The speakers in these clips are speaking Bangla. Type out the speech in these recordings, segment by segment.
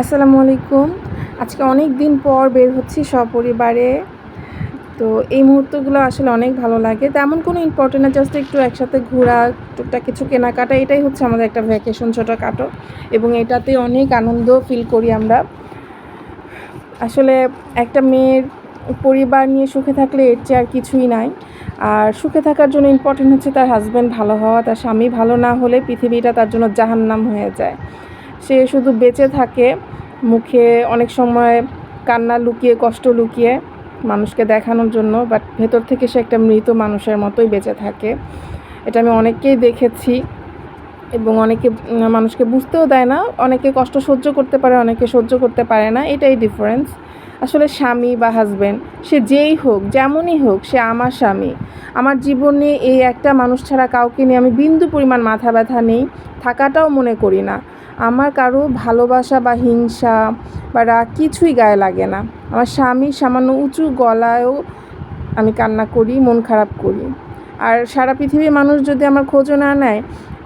আসসালামু আলাইকুম। আজকে অনেক দিন পর বের হচ্ছি সপরিবারে। তো এই মুহূর্তগুলো আসলে অনেক ভালো লাগে। তেমন কোনো ইম্পর্টেন্ট না জাস্ট একটু একসাথে ঘোরা, টুকটাক কিছু কেনাকাটা, এটাই হচ্ছে আমাদের একটা ভ্যাকেশন ছোটোখাটো। এবং এটাতে অনেক আনন্দ ফিল করি আমরা। আসলে একটা মেয়ের পরিবার নিয়ে সুখে থাকলে এর চেয়ে আর কিছুই নাই। আর সুখে থাকার জন্য ইম্পর্টেন্ট হচ্ছে তার হাজব্যান্ড ভালো হওয়া, তার স্বামী ভালো না হলে পৃথিবীটা তার জন্য জাহান্নাম হয়ে যায়। সে শুধু বেঁচে থাকে, মুখে অনেক সময় কান্না লুকিয়ে, কষ্ট লুকিয়ে মানুষকে দেখানোর জন্য বাট ভেতর থেকে সে একটা মৃত মানুষের মতোই বেঁচে থাকে। এটা আমি অনেককেই দেখেছি এবং অনেকে মানুষকে বুঝতেও দেয় না। অনেকে কষ্ট সহ্য করতে পারে, অনেকে সহ্য করতে পারে না। এটাই ডিফারেন্স আসলে স্বামী বা হাজব্যান্ড সে যেই হোক, যেমনই হোক, সে আমার স্বামী। আমার জীবনে এই একটা মানুষ ছাড়া কাউকে নিয়ে আমি বিন্দু পরিমাণ মাথা ব্যথা নেই, থাকাটাও মনে করি না। আমার কারও ভালোবাসা বা হিংসা বা রাগ কিছুই গায়ে লাগে না। আমার স্বামী সামান্য উঁচু গলায়ও আমি কান্না করি, মন খারাপ করি। আর সারা পৃথিবীর মানুষ যদি আমার খোঁজও না নেয়,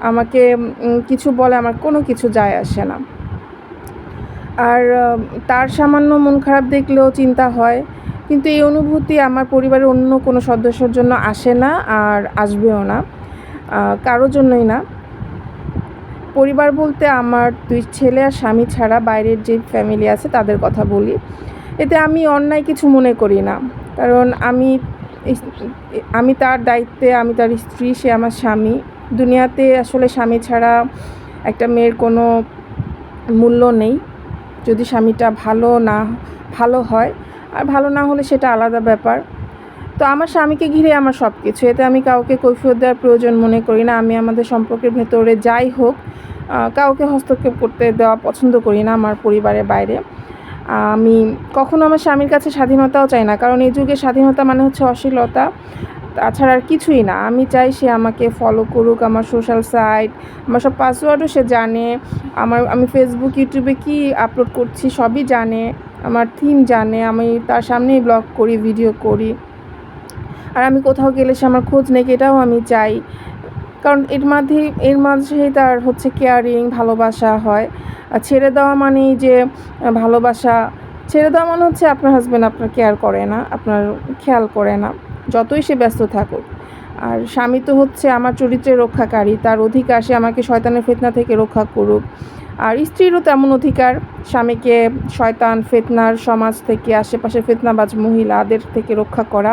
আমাকে কিছু বলে আমার কোনো কিছু যায় আসে না। আর তার সামান্য মন খারাপ দেখলেও চিন্তা হয়, কিন্তু এই অনুভূতি আমার পরিবারের অন্য কোনো সদস্যর জন্য আসে না আর আসবেও না কারোর জন্যই না। পরিবার বলতে আমার দুই ছেলে আর স্বামী ছাড়া বাইরের যে ফ্যামিলি আছে তাদের কথা বলি। এতে আমি অন্যায় কিছু মনে করি না। কারণ আমি আমি তার দায়িত্বে, আমি তার স্ত্রী, সে আমার স্বামী। দুনিয়াতে আসলে স্বামী ছাড়া একটা মেয়ের কোনো মূল্য নেই। যদি স্বামীটা ভালো না, ভালো হয়, আর ভালো না হলে সেটা আলাদা ব্যাপার। তো আমার স্বামীকে ঘিরে আমার সব কিছু এতে আমি কাউকে কৈফিয়ত দেওয়ার প্রয়োজন মনে করি না। আমি আমাদের সম্পর্কের ভেতরে যাই হোক কাউকে হস্তক্ষেপ করতে দেওয়া পছন্দ করি না আমার পরিবারের বাইরে। আমি কখনো আমার স্বামীর কাছে স্বাধীনতাও চাই না, কারণ এই যুগে স্বাধীনতা মানে হচ্ছে অশ্লীলতা। তাছাড়া আর কিছুই না। আমি চাই সে আমাকে ফলো করুক, আমার সোশ্যাল সাইট আমার সব পাসওয়ার্ডও সে জানে। আমার, আমি ফেসবুক ইউটিউবে কি আপলোড করছি সবই জানে। আমার থিম জানে। আমি তার সামনেই ব্লগ করি ভিডিও করি। আর আমি কোথাও গেলে সে আমার খোঁজ নেই এটাও আমি চাই। কারণ এর মাঝে, এর মাঝেই তার হচ্ছে কেয়ারিং ভালোবাসা হয়। আর ছেড়ে দেওয়া মানেই যে ভালোবাসা। ছেড়ে দেওয়া মানে হচ্ছে আপনার হাজব্যান্ড আপনার কেয়ার করে না, আপনার খেয়াল করে না, যতই সে ব্যস্ত থাকুক। আর স্বামী তো হচ্ছে আমার চরিত্রের রক্ষাকারী, তার অধিকার সে আমাকে শয়তানের ফেতনা থেকে রক্ষা করুক। আর স্ত্রীরও তেমন অধিকার। স্বামীকে শয়তান, ফেতনার সমাজ থেকে, আশেপাশের ফেতনাবাজ মহিলাদের থেকে রক্ষা করা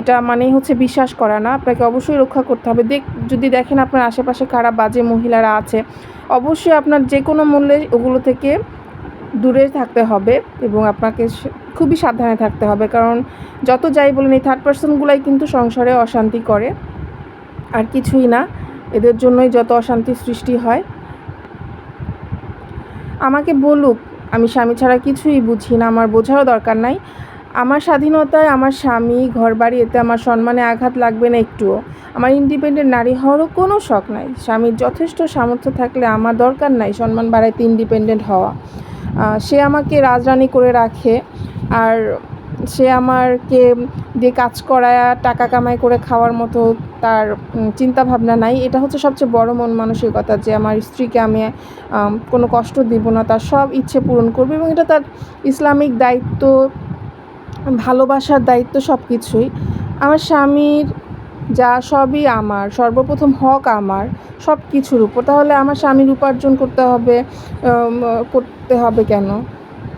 এটা মানেই হচ্ছে বিশ্বাস করা না। আপনাকে অবশ্যই রক্ষা করতে হবে। দেখ, যদি দেখেন আপনার আশেপাশে খারাপ বাজে মহিলারা আছে, অবশ্যই আপনার যে কোনো মূল্যে ওগুলো থেকে দূরে থাকতে হবে এবং আপনাকে খুবই সাবধানে থাকতে হবে। কারণ যত যাই বলেন, এই থার্ড পার্সনগুলাই কিন্তু সংসারে অশান্তি করে। আর কিছুই না। এদের জন্যই যত অশান্তি সৃষ্টি হয় আমাকে বলুক, আমি স্বামী ছাড়া কিছুই বুঝি না, আমার বোঝারও দরকার নাই। আমার স্বাধীনতায় আমার স্বামী ঘর বাড়ি এতে আমার সম্মানে আঘাত লাগবে না একটুও। আমার ইন্ডিপেন্ডেন্ট নারী হওয়ারও কোনো শখ নাই। স্বামীর যথেষ্ট সামর্থ্য থাকলে আমার দরকার নাই সম্মান বাড়াইতে ইন্ডিপেন্ডেন্ট হওয়া। সে আমাকে রাজরানি করে রাখে। আর সে আমারকে দিয়ে কাজ করায়, টাকা কামাই করে খাওয়ার মতো তার চিন্তা ভাবনা নাই। এটা হচ্ছে সবচেয়ে বড় মন মানসিকতা যে আমার স্ত্রীকে আমি কোনো কষ্ট দিব না, তার সব ইচ্ছে পূরণ করবে এবং এটা তার ইসলামিক দায়িত্ব, ভালোবাসার দায়িত্ব সব কিছুই আমার স্বামীর যা সবই আমার, সর্বপ্রথম হক আমার সব কিছুর উপর। তাহলে আমার স্বামীর উপার্জন করতে হবে করতে হবে কেন?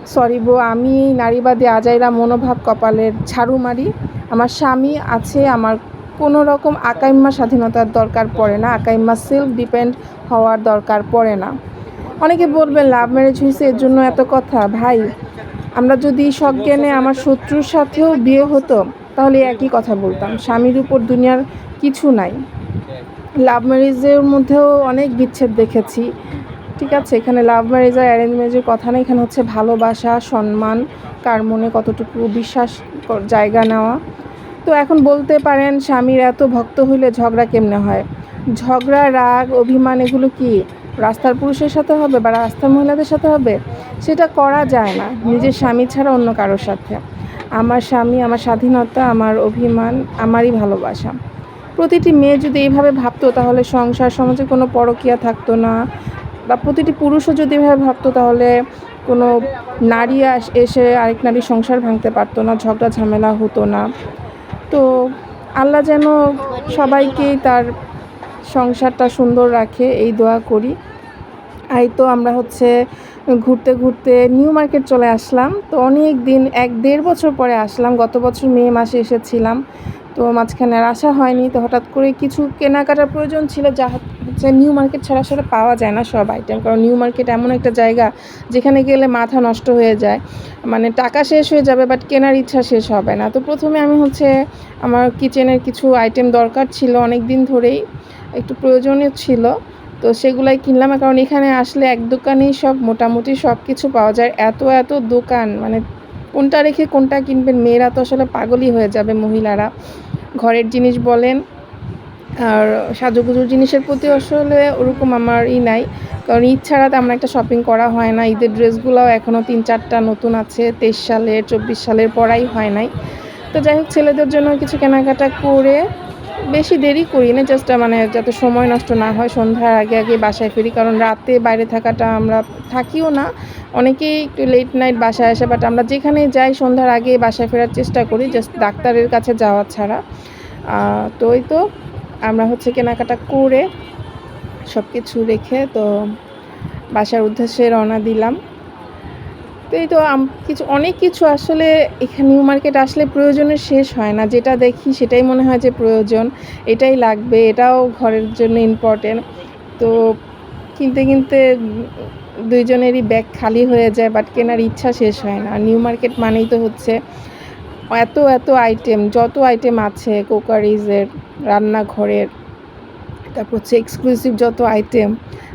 সরি বো আমি নারীবাদী আজাইরা মনোভাব কপালের ঝাড়ু মারি। আমার স্বামী আছে, আমার কোনো রকম আকাইম্মা স্বাধীনতার দরকার পড়ে না, আকাইম্মা সেলফ ডিপেন্ড হওয়ার দরকার পড়ে না। অনেকে বলবেন, লাভ ম্যারেজ হয়েছে, এর জন্য এত কথা। ভাই, আমরা যদি সজ্ঞানে আমার শত্রুর সাথেও বিয়ে হতো, তাহলে একই কথা বলতাম। স্বামীর উপর দুনিয়ার কিছু নাই। লাভ ম্যারেজের মধ্যেও অনেক বিচ্ছেদ দেখেছি। ঠিক আছে, এখানে লাভ ম্যারেজ আর অ্যারেঞ্জ ম্যারেজের কথা না, এখানে হচ্ছে ভালোবাসা, সম্মান, কার মনে কতটুকু বিশ্বাস জায়গা নেওয়া। তো এখন বলতে পারেন, স্বামীর এত ভক্ত হইলে ঝগড়া কেমনে হয়? ঝগড়া, রাগ, অভিমান, এগুলো কি? রাস্তার পুরুষের সাথে হবে বা রাস্তার মহিলাদের সাথে হবে? সেটা করা যায় না, নিজের স্বামী ছাড়া অন্য কারোর সাথে। আমার স্বামী, আমার স্বাধীনতা, আমার অভিমান, আমারই ভালোবাসা। প্রতিটি মেয়ে যদি এইভাবে ভাবতো, তাহলে সংসার, সমাজে কোনো পরকীয়া থাকতো না। বা প্রতিটি পুরুষও যদি এভাবে ভাবতো, তাহলে কোনো নারী এসে আরেক নারীর সংসার ভাঙতে পারতো না, ঝগড়া, ঝামেলা হতো না। তো আল্লাহ যেন সবাইকেই তার সংসারটা সুন্দর রাখে, এই দোয়া করি। আর এই তো আমরা হচ্ছে ঘুরতে ঘুরতে নিউ মার্কেট চলে আসলাম। তো অনেক দিন, এক দেড় বছর পরে আসলাম, গত বছর মে মাসে এসেছিলাম। তো মাঝখানে আর আসা হয়নি, তো হঠাৎ করে কিছু কেনাকাটার প্রয়োজন ছিল যা হচ্ছে নিউ মার্কেট ছাড়া আসলে পাওয়া যায় না সব আইটেম কারণ নিউ মার্কেট এমন একটা জায়গা যেখানে গেলে মাথা নষ্ট হয়ে যায়। মানে টাকা শেষ হয়ে যাবে বাট কেনার ইচ্ছা শেষ হবে না। তো প্রথমে আমি হচ্ছে আমার কিচেনের কিছু আইটেম দরকার ছিল অনেক দিন ধরেই, একটু প্রয়োজনীয় ছিল। তো সেগুলাই কিনলাম, কারণ এখানে আসলে এক দোকানেই সব, মোটামুটি সব কিছু পাওয়া যায়। এত এত দোকান মানে কোনটা রেখে কোনটা কিনবেন, মেয়েরা তো আসলে পাগলই হয়ে যাবে মহিলারা। ঘরের জিনিস বলেন, আর সাজুগুজুর জিনিসের প্রতি আসলে ওরকম আমার ই নাই। কারণ ঈদ ছাড়া তেমন একটা শপিং করা হয় না। ঈদের ড্রেসগুলোও এখনও তিন চারটা নতুন আছে, তেইশ সালের, চব্বিশ সালের পরাই হয় নাই। তো যাই হোক, ছেলেদের জন্য কিছু কেনাকাটা করে বেশি দেরি করি না জাস্ট মানে যাতে সময় নষ্ট না হয়, সন্ধ্যার আগে আগে বাসায় ফিরি, কারণ রাতে বাইরে থাকাটা আমরা থাকিও না। অনেকেই একটু লেট নাইট বাসায় আসে বাট আমরা যেখানে যাই সন্ধ্যার আগে বাসায় ফেরার চেষ্টা করি জাস্ট ডাক্তারের কাছে যাওয়া ছাড়া। তো ওই তো, আমরা হচ্ছে কেনাকাটা করে সব কিছু রেখে তো বাসার উদ্দেশ্যে রওনা দিলাম। তো এই তো কিছু, অনেক কিছু আসলে এখানে নিউ মার্কেট আসলে প্রয়োজনের শেষ হয় না। যেটা দেখি সেটাই মনে হয় যে প্রয়োজন, এটাই লাগবে, এটাও ঘরের জন্য ইম্পর্টেন্ট তো কিনতে কিনতে দুইজনেরই ব্যাগ খালি হয়ে যায় বাট কেনার ইচ্ছা শেষ হয় না। নিউ মার্কেট মানেই তো হচ্ছে এত এত আইটেম যত আইটেম আছে কোকারিজের রান্নাঘরের, তারপর হচ্ছে এক্সক্লুসিভ যত আইটেম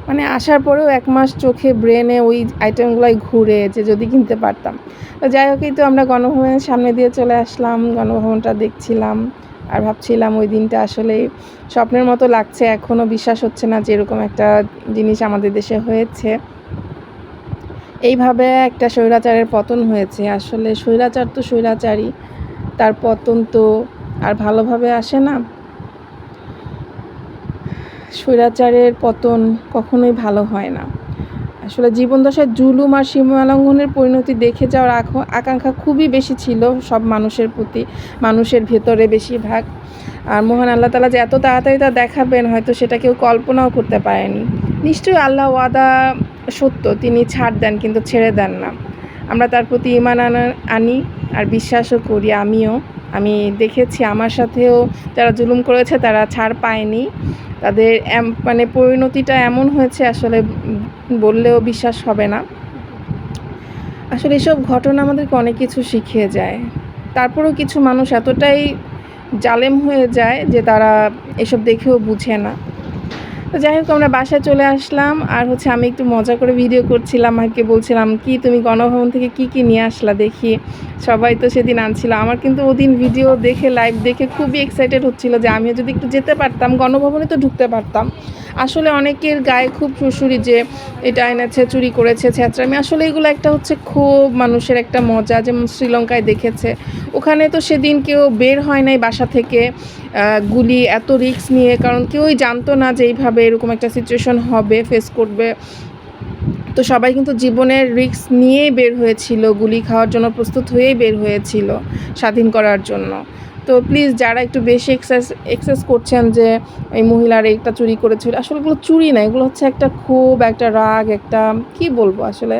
মানে আসার পরেও এক মাস চোখে ব্রেনে ওই আইটেমগুলোই ঘুরে যে যদি কিনতে পারতাম। তো যাই হোক তো আমরা গণভবনের সামনে দিয়ে চলে আসলাম, গণভবনটা দেখছিলাম আর ভাবছিলাম ওই দিনটা আসলে স্বপ্নের মতো লাগছে এখনও বিশ্বাস হচ্ছে না যে এরকম একটা জিনিস আমাদের দেশে হয়েছে। এইভাবে একটা স্বৈরাচারের পতন হয়েছে। আসলে স্বৈরাচার তো স্বৈরাচারই, তার পতন তো আর ভালোভাবে আসে না। স্বৈরাচারের পতন কখনোই ভালো হয় না। আসলে জীবনদশায় জুলুম আর সীমালঙ্ঘনের পরিণতি দেখে যাওয়ার আকাঙ্ক্ষা খুবই বেশি ছিল সব মানুষের প্রতি, মানুষের ভেতরে বেশিরভাগ। আর মহান আল্লাহ তালা যে এত তাড়াতাড়ি তা দেখাবেন, হয়তো সেটা কেউ কল্পনাও করতে পারেনি। নিশ্চয়ই আল্লাহ ওয়াদা সত্য, তিনি ছাড় দেন কিন্তু ছেড়ে দেন না। আমরা তার প্রতি ইমান আনা- আনি আর বিশ্বাসও করি, আমিও। আমি দেখেছি আমার সাথেও যারা জুলুম করেছে তারা ছাড় পায়নি। তাদের মানে পরিণতিটা এমন হয়েছে আসলে বললেও বিশ্বাস হবে না। আসলে এসব ঘটনা আমাদেরকে অনেক কিছু শিখিয়ে যায়। তারপরেও কিছু মানুষ এতটাই জালেম হয়ে যায় যে তারা এসব দেখেও বুঝে না। তো যাই হোক, আমরা বাসায় চলে আসলাম। আর হচ্ছে আমি একটু মজা করে ভিডিও করছিলাম, মাকে বলছিলাম, কি তুমি গণভবন থেকে কি কি নিয়ে আসলা দেখি? সবাই তো সেদিন আনছিল। আমার কিন্তু ওদিন ভিডিও দেখে লাইভ দেখে খুবই এক্সাইটেড হচ্ছিল যে আমিও যদি একটু যেতে পারতাম, গণভবনে তো ঢুকতে পারতাম। আসলে অনেকের গায়ে খুব শ্বশুরি যে এটা এনেছে, চুরি করেছে ছ্যাঁচড়ামি আসলে এগুলো একটা হচ্ছে খুব মানুষের একটা মজা। যেমন শ্রীলঙ্কায় দেখেছে, ওখানে তো সেদিন কেউ বের হয় নাই বাসা থেকে গুলি, এত রিস্ক নিয়ে, কারণ কেউই জানতো না যে এইভাবে এরকম একটা সিচুয়েশন হবে ফেস করবে। তো সবাই কিন্তু জীবনের রিস্ক নিয়েই বের হয়েছিল, গুলি খাওয়ার জন্য প্রস্তুত হয়েই বের হয়েছিল স্বাধীন করার জন্য। তো প্লিজ যারা একটু বেশি এক্সেস এক্সেস করছেন যে এই মহিলার এইটা চুরি করেছিল, আসলে এগুলো চুরি না, এগুলো হচ্ছে একটা ক্ষোভ, একটা রাগ, একটা কি বলব আসলে,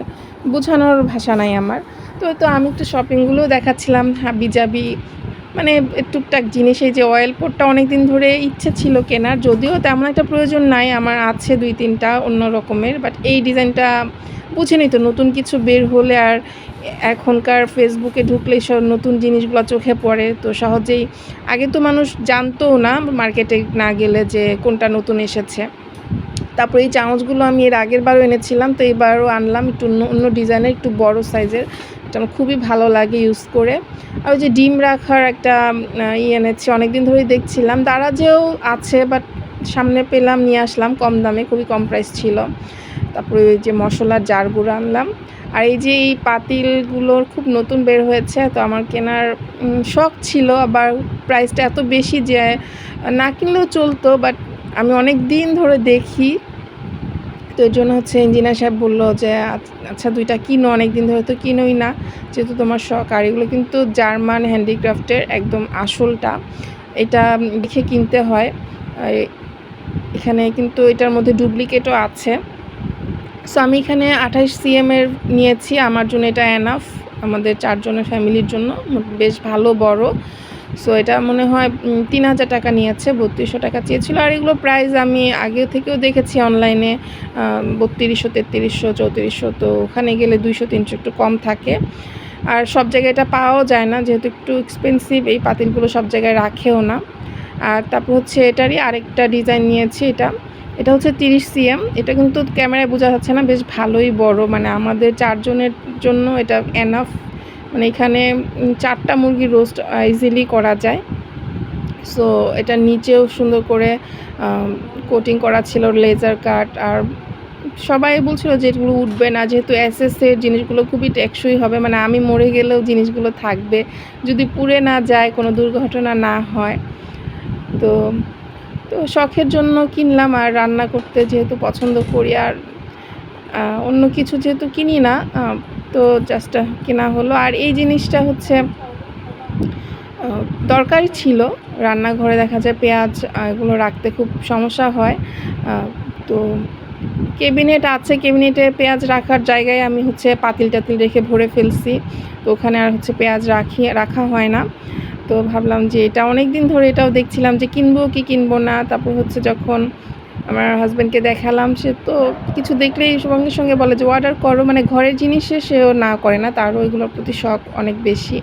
বোঝানোর ভাষা নাই আমার। তো তো আমি একটু শপিংগুলো দেখাচ্ছিলাম হাবি জাবি মানে টুকটাক জিনিস, এই যে অয়েল পোটটা অনেক দিন ধরে ইচ্ছে ছিল কেনার, যদিও তেমন একটা প্রয়োজন নাই, আমার আছে দুই তিনটা অন্য রকমের বাট এই ডিজাইনটা বুঝেনি তো নতুন কিছু বের হলে আর এখনকার ফেসবুকে ঢুকলে সব নতুন জিনিসগুলো চোখে পড়ে। তো সহজেই আগে তো মানুষ জানতো না মার্কেটে না গেলে যে কোনটা নতুন এসেছে। তারপর এই চামচগুলো আমি এর আগের বারও এনেছিলাম তো এবারও আনলাম একটু অন্য অন্য ডিজাইনের একটু বড় সাইজের এটা আমার খুবই ভালো লাগে ইউজ করে। আর ওই যে ডিম রাখার একটা আহ, ই এনেছি অনেক দিন ধরেই দেখছিলাম। দারাজেও আছে বাট সামনে পেলাম নিয়ে আসলাম কম দামে খুবই কম প্রাইস ছিল। তারপরে ওই যে মশলার জারগুলো আনলাম। আর এই যে এই পাতিলগুলোর খুব নতুন বের হয়েছে, তো আমার কেনার শখ ছিল, আবার প্রাইসটা এত বেশি যে, না কিনলেও চলতো বাট আমি অনেক দিন ধরে দেখি। তো এর জন্য হচ্ছে ইঞ্জিনিয়ার সাহেব বলল যে আচ- আচ্ছা দুইটা কিনো অনেক দিন ধরে তো কিনোই না, যেহেতু তোমার শখ। আর এগুলো কিন্তু জার্মান হ্যান্ডিক্রাফটের একদম আসলটা। এটা দেখে কিনতে হয়। এখানে কিন্তু এটার মধ্যে ডুপ্লিকেটও আছে। সো আমি এখানে আঠাশ সিএম এর নিয়েছি। আমার জন্য এটা এনাফ আমাদের চারজনের ফ্যামিলির জন্য। বেশ ভালো, বড়। সো এটা মনে হয় তিন হাজার টাকা নিয়েছে। বত্রিশশো টাকা চেয়েছিল। আর এগুলো প্রাইস আমি আগে থেকেও দেখেছি অনলাইনে বত্রিশশো, তেত্রিশশো, চৌত্রিশশো। তো, ওখানে গেলে দুইশো, তিনশো একটু কম থাকে। আর সব জায়গায় এটা পাওয়াও যায় না। যেহেতু একটু এক্সপেন্সিভ এই পাতিলগুলো সব জায়গায় রাখেও না। আর তারপর হচ্ছে এটারই আরেকটা ডিজাইন নিয়েছি। এটা এটা হচ্ছে তিরিশ সিএম। এটা কিন্তু ক্যামেরায় বোঝা যাচ্ছে না, বেশ ভালোই বড়। মানে আমাদের চারজনের জন্য এটা এনাফ মানে এখানে চারটা মুরগি রোস্ট ইজিলি করা যায়। সো এটা নিচেও সুন্দর করে কোটিং করা ছিল লেজার কাট আর সবাই বলছিল যে এগুলো উঠবে না, যেহেতু এসএসের জিনিসগুলো খুবই টেকসই হবে। মানে আমি মরে গেলেও জিনিসগুলো থাকবে। যদি পুড়ে না যায়, কোনো দুর্ঘটনা না হয়। তো তো শখের জন্য কিনলাম আর রান্না করতে যেহেতু পছন্দ করি আর অন্য কিছু যেহেতু কিনি না তো জাস্ট কেনা হলো। আর এই জিনিসটা হচ্ছে দরকারই ছিল। রান্নাঘরে দেখা যায় পেঁয়াজ এগুলো রাখতে খুব সমস্যা হয়। তো কেবিনেট আছে কেবিনেটে পেঁয়াজ রাখার জায়গায় আমি হচ্ছে পাতিল টাতিল রেখে ভরে ফেলছি। তো ওখানে আর হচ্ছে পেঁয়াজ রাখি, রাখা হয় না। তো ভাবলাম যে এটা অনেক দিন ধরে এটাও দেখছিলাম যে কিনবো কি কিনবো না। তারপর হচ্ছে যখন আমার হাজব্যান্ডকে দেখালাম, সে তো কিছু দেখলেই সঙ্গে সঙ্গে বলে যে অর্ডার করো। মানে ঘরের জিনিসে সেও না করে না, তারও এগুলোর প্রতি শখ অনেক বেশি।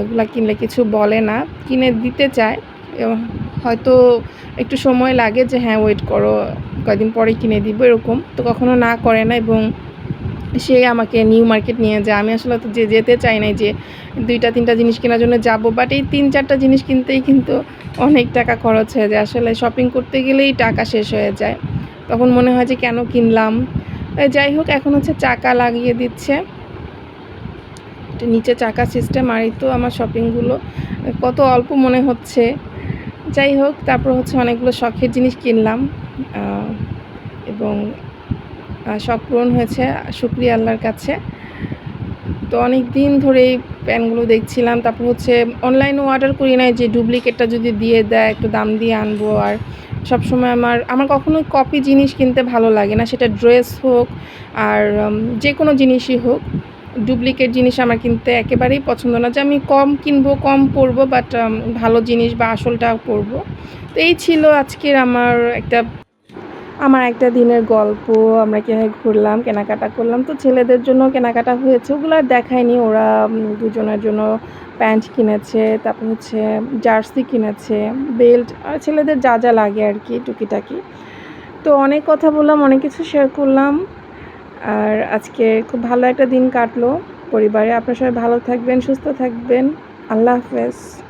এগুলা কিনলে কিছু বলে না, কিনে দিতে চায়। হয়তো একটু সময় লাগে যে হ্যাঁ ওয়েট করো কয়েকদিন পরে কিনে দিব, এরকম। তো কখনো না করে না এবং সে আমাকে নিউ মার্কেট নিয়ে যায়। আমি আসলে তো যে যেতে চাই নাই যে দুইটা, তিনটা জিনিস কেনার জন্য যাব বাট এই তিন, চারটা জিনিস কিনতেই কিন্তু অনেক টাকা খরচ হয়ে যায়। আসলে শপিং করতে গেলেই টাকা শেষ হয়ে যায়। তখন মনে হয় যে কেন কিনলাম? যাই হোক, এখন হচ্ছে চাকা লাগিয়ে দিচ্ছে। নিচে চাকা সিস্টেম আর তো আমার শপিংগুলো কত অল্প মনে হচ্ছে। যাই হোক, তারপর হচ্ছে অনেকগুলো শখের জিনিস কিনলাম। এবং শখ পূরণ হয়েছে। শুক্রিয়া আল্লাহর কাছে। তো অনেক দিন ধরে এই প্যান্টগুলো দেখছিলাম। তারপর হচ্ছে অনলাইনে অর্ডার করি নাই যে ডুপ্লিকেটটা যদি দিয়ে দেয়, একটু দাম দিয়ে আনব। আর সব সময় আমার আমার কখনো কপি জিনিস কিনতে ভালো লাগে না। সেটা ড্রেস হোক আর যে কোনো জিনিসই হোক ডুপ্লিকেট জিনিস আমার কিনতে একেবারেই পছন্দ না। যে আমি কম কিনবো, কম পরবো বাট ভালো জিনিস বা আসলটা পরবো। তো এই ছিল আজকের আমার একটা আমার একটা দিনের গল্প, আমরা কীভাবে ঘুরলাম, কেনাকাটা করলাম। তো ছেলেদের জন্য কেনাকাটা হয়েছে, ওগুলো আর দেখায়নি। ওরা দুজনের জন্য প্যান্ট কিনেছে, তারপর হচ্ছে জার্সি কিনেছে, বেল্ট, আর ছেলেদের যা যা লাগে আর কি, টুকিটাকি। তো অনেক কথা বললাম, অনেক কিছু শেয়ার করলাম। আর আজকে খুব ভালো একটা দিন কাটলো পরিবারে। আপনার সবাই ভালো থাকবেন, সুস্থ থাকবেন। আল্লাহ হাফেজ।